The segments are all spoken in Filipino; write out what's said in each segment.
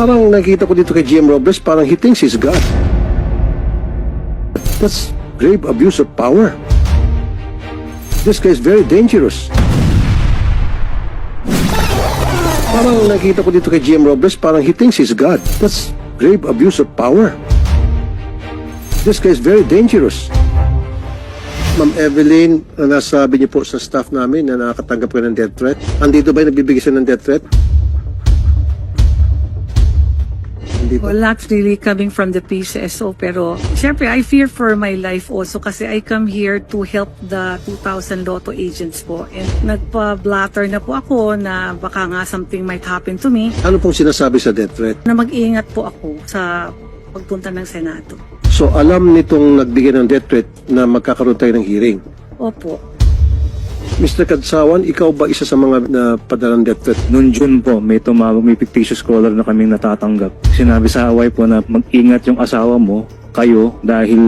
Parang nakita ko dito kay GM Robles, parang he thinks he's God. That's grave abuse of power. This guy is very dangerous. Parang nakita ko dito kay GM Robles, parang he thinks he's God. That's grave abuse of power. This guy is very dangerous. Ma'am Evelyn, nasabi niyo po sa staff namin na nakakatanggap ka ng death threat. Andito ba yung nagbibigay siya ng death threat? Ba? Well, not really coming from the PCSO, pero syempre, I fear for my life also kasi I come here to help the 2,000 lotto agents po. And nagpa-blatter na po ako na baka nga something might happen to me, Ano pong sinasabi sa death threat? na mag-iingat po ako sa pagpunta ng Senado. So alam nitong nagbigay ng death threat na magkakaroon tayo ng hearing. Opo. Mr. Kadsawan, ikaw ba isa sa mga napadalang death threat? Noong June po, may tumawag, may fictitious caller na kaming natatanggap. Sinabi sa Hawaii po na mag-ingat yung asawa mo, kayo, dahil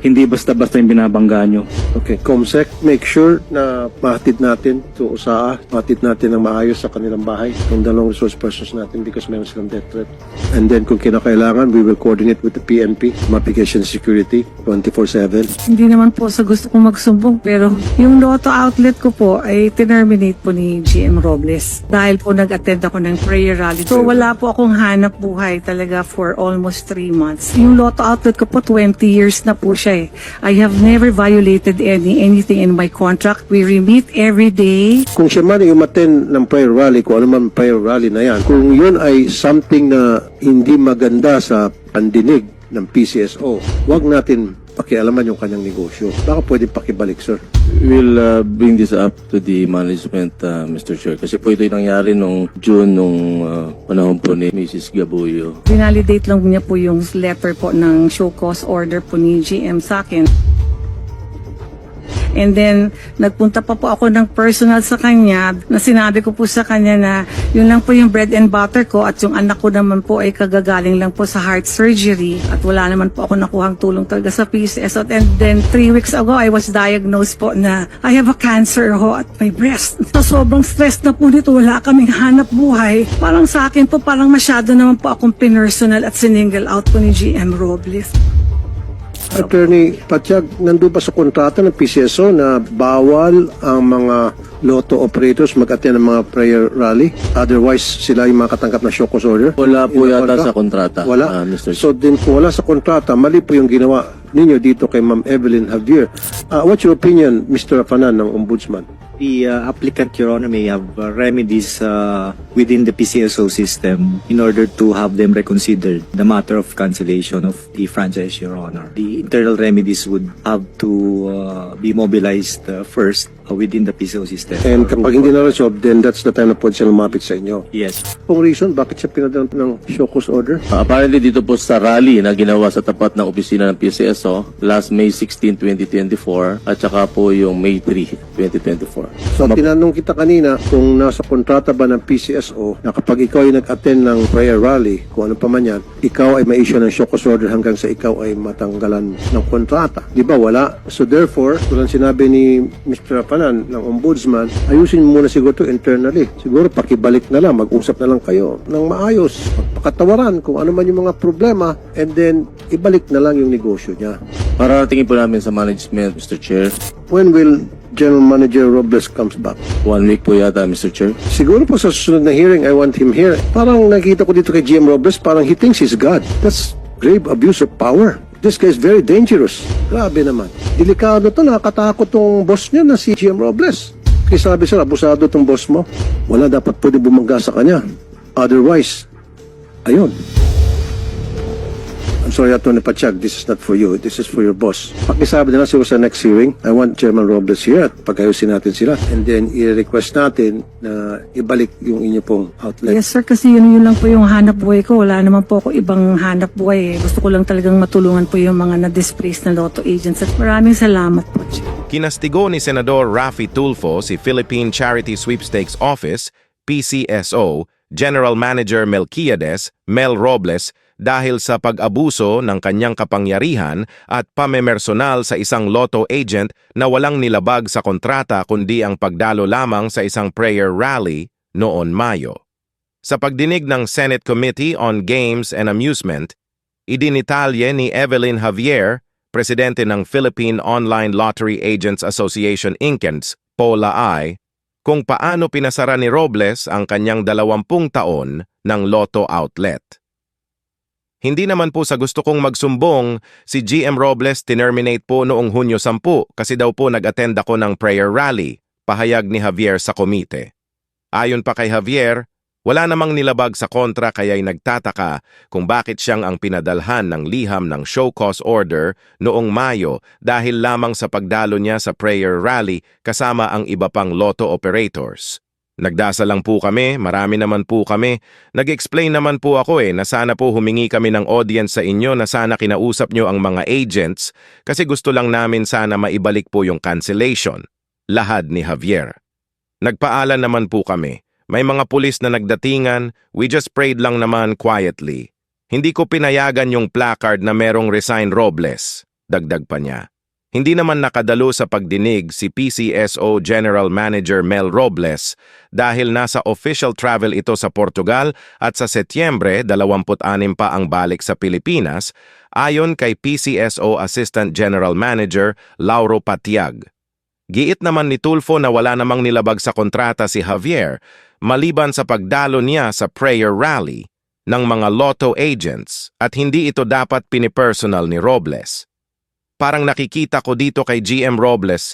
hindi basta-basta yung binabangga nyo. Okay, Comsec, make sure na mahatid natin to USAA, mahatid natin ng maayos sa kanilang bahay, yung dalawang resource persons natin because meron silang death threat. And then kung kinakailangan, we will coordinate with the PNP, Application Security, 24-7. Hindi naman po sa gusto kong magsumbong pero yung lotto outlet ko po ay terminate po ni GM Robles dahil po nag-attend ako ng prayer rally. So wala po akong hanap buhay talaga for almost three months. Yung lotto outlet ko po 20 years na po siya eh. I have never violated any anything in my contract. We remit every day. Kung siya man ay umaten ng prayer rally, kung ano man prayer rally na yan, kung yun ay something na hindi maganda sa pandinig ng PCSO, wag natin pakialaman yung kanyang negosyo. Baka pwede pakibalik, sir. We'll uh, bring this up to the management, uh, Mr. Chair. Kasi po ito yung nangyari nung June, nung uh, panahon po ni Mrs. Gabuyo. Vinalidate lang niya po yung letter po ng show cause order po ni GM sa akin. And then, nagpunta pa po ako ng personal sa kanya na sinabi ko po sa kanya na yun lang po yung bread and butter ko at yung anak ko naman po ay kagagaling lang po sa heart surgery at wala naman po ako nakuhang tulong talaga sa PCS. And then, three weeks ago, I was diagnosed po na I have a cancer ho at my breast. Sa sobrang stress na po nito, wala kaming hanap buhay. Parang sa akin po, parang masyado naman po akong pinersonal at siningle out po ni GM Robles. Attorney Patyag, nandun ba sa kontrata ng PCSO na bawal ang mga lotto operators mag-attend ng mga prayer rally? Otherwise, sila yung makakatanggap na show cause order? Wala po yata contract? sa kontrata, Wala? ah, Mr. So din kung wala sa kontrata, mali po yung ginawa ninyo dito kay Ma'am Evelyn Javier. Ah, what's your opinion, Mr. Rafanan ng Ombudsman? The uh, applicant, Your Honor, may have uh, remedies uh, within the PCSO system in order to have them reconsidered the matter of cancellation of the franchise, Your Honor. The internal remedies would have to uh, be mobilized uh, first uh, within the PCSO system. And kapag hindi na-resolve, then that's the time na pwede siya lumapit sa inyo. Yes. Kung reason, bakit siya pinadala ng show cause order? Uh, apparently dito po sa rally na ginawa sa tapat ng opisina ng PCSO last May 16, 2024 at saka po yung May 3, 2024. So, tinanong kita kanina kung nasa kontrata ba ng PCSO na kapag ikaw ay nag-attend ng prayer rally, kung ano pa man yan, ikaw ay may issue ng cause order hanggang sa ikaw ay matanggalan ng kontrata. Di ba? Wala. So therefore, tulad sinabi ni Mr. Rapanan ng Ombudsman, ayusin mo muna siguro to internally. Siguro pakibalik na lang, mag-usap na lang kayo ng maayos, magpakatawaran kung ano man yung mga problema, and then ibalik na lang yung negosyo niya. Para tingin po namin sa management, Mr. Chair. When will General Manager Robles comes back? One week po yata, Mr. Chair. Siguro po sa susunod na hearing, I want him here. Parang nakita ko dito kay GM Robles, parang he thinks he's God. That's grave abuse of power. This guy is very dangerous. Grabe naman. Delikado to, nakakatakot tong boss niya na si GM Robles. Kaya sabi sir, abusado tong boss mo. Wala dapat pwede bumangga sa kanya. Otherwise, ayun. I'm sorry, Atty. Pachag, this is not for you. This is for your boss. Pakisabi na lang siguro sa next hearing, I want Chairman Robles here at pagayusin natin sila. And then, i-request natin na ibalik yung inyo pong outlet. Yes sir, kasi yun, yun lang po yung hanap buhay ko. Wala naman po ako ibang hanap buhay. eh. Gusto ko lang talagang matulungan po yung mga na-displace na lotto agents. At maraming salamat po. Chief. Kinastigo ni Senador Rafi Tulfo si Philippine Charity Sweepstakes Office, PCSO, General Manager Melquiades, Mel Robles, dahil sa pag-abuso ng kanyang kapangyarihan at pamemersonal sa isang lotto agent na walang nilabag sa kontrata kundi ang pagdalo lamang sa isang prayer rally noon Mayo. Sa pagdinig ng Senate Committee on Games and Amusement, idinitalye ni Evelyn Javier, presidente ng Philippine Online Lottery Agents Association Incens, POLA-I, kung paano pinasara ni Robles ang kanyang dalawampung taon ng Lotto outlet. Hindi naman po sa gusto kong magsumbong, si GM Robles tinerminate po noong Hunyo 10 kasi daw po nag-attend ako ng prayer rally, pahayag ni Javier sa komite. Ayon pa kay Javier, wala namang nilabag sa kontra kaya'y nagtataka kung bakit siyang ang pinadalhan ng liham ng show cause order noong Mayo dahil lamang sa pagdalo niya sa prayer rally kasama ang iba pang lotto operators. Nagdasal lang po kami, marami naman po kami. Nag-explain naman po ako eh na sana po humingi kami ng audience sa inyo na sana kinausap nyo ang mga agents kasi gusto lang namin sana maibalik po yung cancellation. Lahad ni Javier. Nagpaalan naman po kami. May mga pulis na nagdatingan, we just prayed lang naman quietly. Hindi ko pinayagan yung placard na merong resign Robles, dagdag pa niya. Hindi naman nakadalo sa pagdinig si PCSO General Manager Mel Robles dahil nasa official travel ito sa Portugal at sa Setyembre 26 pa ang balik sa Pilipinas ayon kay PCSO Assistant General Manager Lauro Patiag. Giit naman ni Tulfo na wala namang nilabag sa kontrata si Javier maliban sa pagdalo niya sa prayer rally ng mga lotto agents at hindi ito dapat pinipersonal ni Robles. Parang nakikita ko dito kay GM Robles,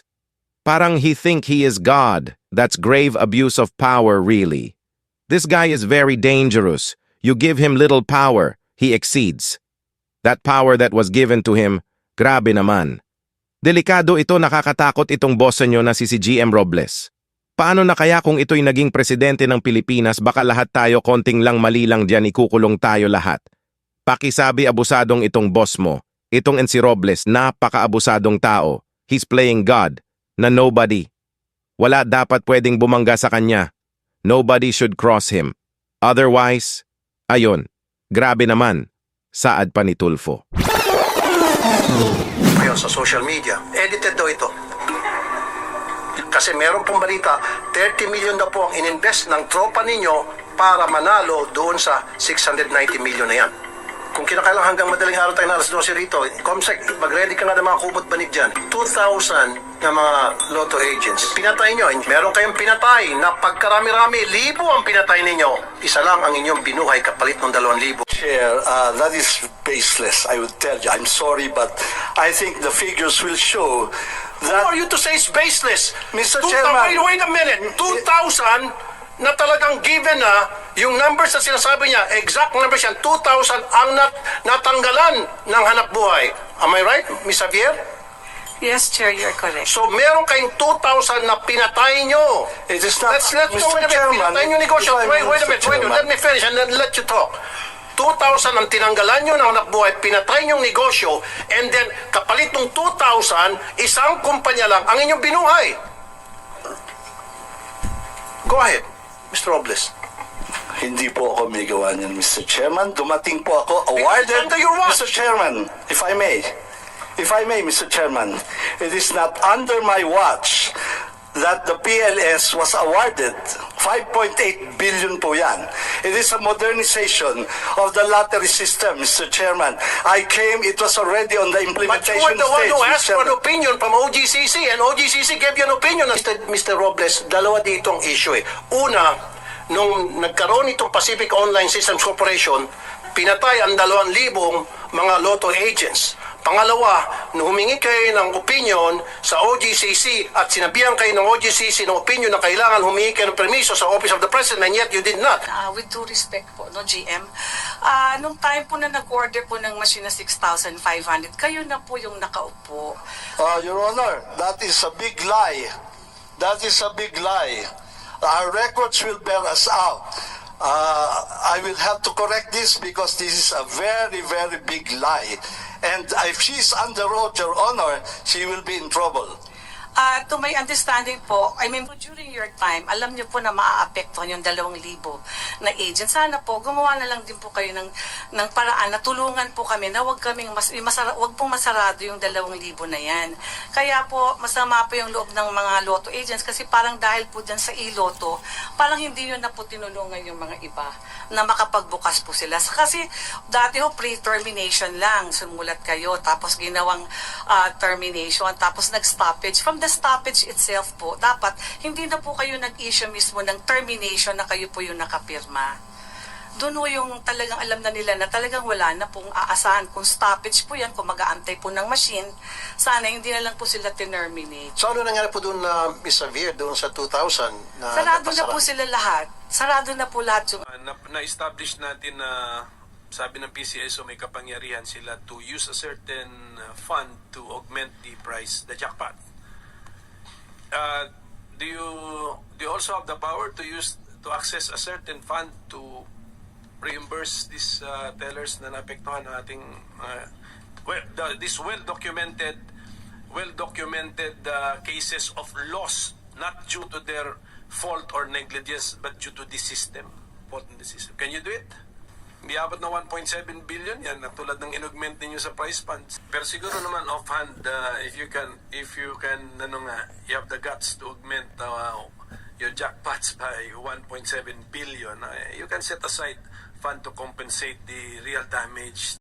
parang he think he is God. That's grave abuse of power really. This guy is very dangerous. You give him little power, he exceeds. That power that was given to him, grabe naman. Delikado ito nakakatakot itong boss nyo na si si GM Robles. Paano na kaya kung ito'y naging presidente ng Pilipinas baka lahat tayo konting lang mali lang dyan ikukulong tayo lahat. Pakisabi abusadong itong boss mo. Itong NC Robles, napaka-abusadong tao. He's playing God, na nobody. Wala dapat pwedeng bumangga sa kanya. Nobody should cross him. Otherwise, ayon, grabe naman. Saad pa ni Tulfo. ngayon sa social media. Edited daw ito. Kasi meron pong balita, 30 million daw po ang ininvest ng tropa ninyo para manalo doon sa 690 million na yan. Kung kinakailang hanggang madaling araw tayo na alas 12 rito, Comsec, mag-ready ka nga ng mga kumot banig dyan. 2,000 na mga lotto agents. Pinatay nyo. Meron kayong pinatay na pagkarami-rami, libo ang pinatay ninyo. Isa lang ang inyong binuhay kapalit ng 2,000. Chair, uh, that is baseless, I would tell you. I'm sorry, but I think the figures will show Who that... are you to say it's baseless? Mr. 2,000 Chairman. Wait, wait a minute. 2,000 na talagang given na yung numbers na sinasabi niya, exact numbers yan, 2,000 ang nat natanggalan ng hanap buhay. Am I right, Ms. Javier? Yes, Chair, you're correct. So meron kayong 2,000 na pinatay nyo. It is not- Let's, let's, Mr. no, wait a minute. Chairman, Pinatay nyo negosyo. Wait, wait a minute. Wait, let me finish and then let you talk. 2,000 ang tinanggalan nyo ng hanap buhay, pinatay nyo negosyo, and then kapalit ng 2,000, isang kumpanya lang ang inyong binuhay. Go ahead, Mr. Robles. Hindi po ako may gawa niyan, Mr. Chairman. Dumating po ako awarded... Mr. Chairman, if I may, if I may, Mr. Chairman, it is not under my watch that the PLS was awarded 5.8 billion po yan. It is a modernization of the lottery system, Mr. Chairman. I came, it was already on the But you implementation were the one stage, who Mr. asked for an opinion from OGCC and OGCC gave you an opinion. Mr. Mr. Robles, dalawa ditong issue eh. Una, nung nagkaroon itong Pacific Online Systems Corporation, pinatay ang dalawang libong mga lotto agents. Pangalawa, nung humingi kayo ng opinion sa OGCC at sinabihan kayo ng OGCC ng opinion na kailangan humingi kayo ng permiso sa Office of the President and yet you did not. Ah, with due respect po, no, GM, ah, nung time po na nag-order po ng machine na 6,500, kayo na po yung nakaupo. Uh, Your Honor, that is a big lie. That is a big lie. Our records will bear us out. Uh, I will have to correct this because this is a very, very big lie. And if she's under oath, Your Honor, she will be in trouble. Ah, to my understanding po, I mean, during your time, alam niyo po na maaapektuhan yung dalawang libo na agent. Sana po, gumawa na lang din po kayo ng, ng paraan na tulungan po kami na wag kaming mas, masara, wag pong masarado yung dalawang libo na yan. Kaya po, masama po yung loob ng mga lotto agents kasi parang dahil po dyan sa iloto, parang hindi yun na po tinulungan yung mga iba na makapagbukas po sila. Kasi dati ho, pre-termination lang, sumulat kayo, tapos ginawang ah, termination, tapos nag-stoppage. From the stoppage itself po, dapat hindi na po kayo nag-issue mismo ng termination na kayo po yung nakapirma. Doon ho yung talagang alam na nila na talagang wala na pong aasahan. Kung stoppage po yan, kung mag-aantay po ng machine, sana hindi na lang po sila terminate So ano nangyari po doon na Miss Xavier doon sa 2000 na Sarado na napasara? po sila lahat. Sarado na po lahat yung Uh, na- na-establish natin na sabi ng PCSO may kapangyarihan sila to use a certain uh, fund to augment the price, the jackpot. Uh, do you do you also have the power to use to access a certain fund to reimburse these uh, tellers na naapektuhan ng ating uh, well, the, this well documented well documented uh, cases of loss not due to their fault or negligence but due to the system fault in the system. Can you do it hindi abot na 1.7 billion yan na tulad ng inaugment ninyo sa prize funds. Pero siguro naman offhand uh, if you can if you can ano nga you have the guts to augment uh, your jackpots by 1.7 billion uh, you can set aside fund to compensate the real damage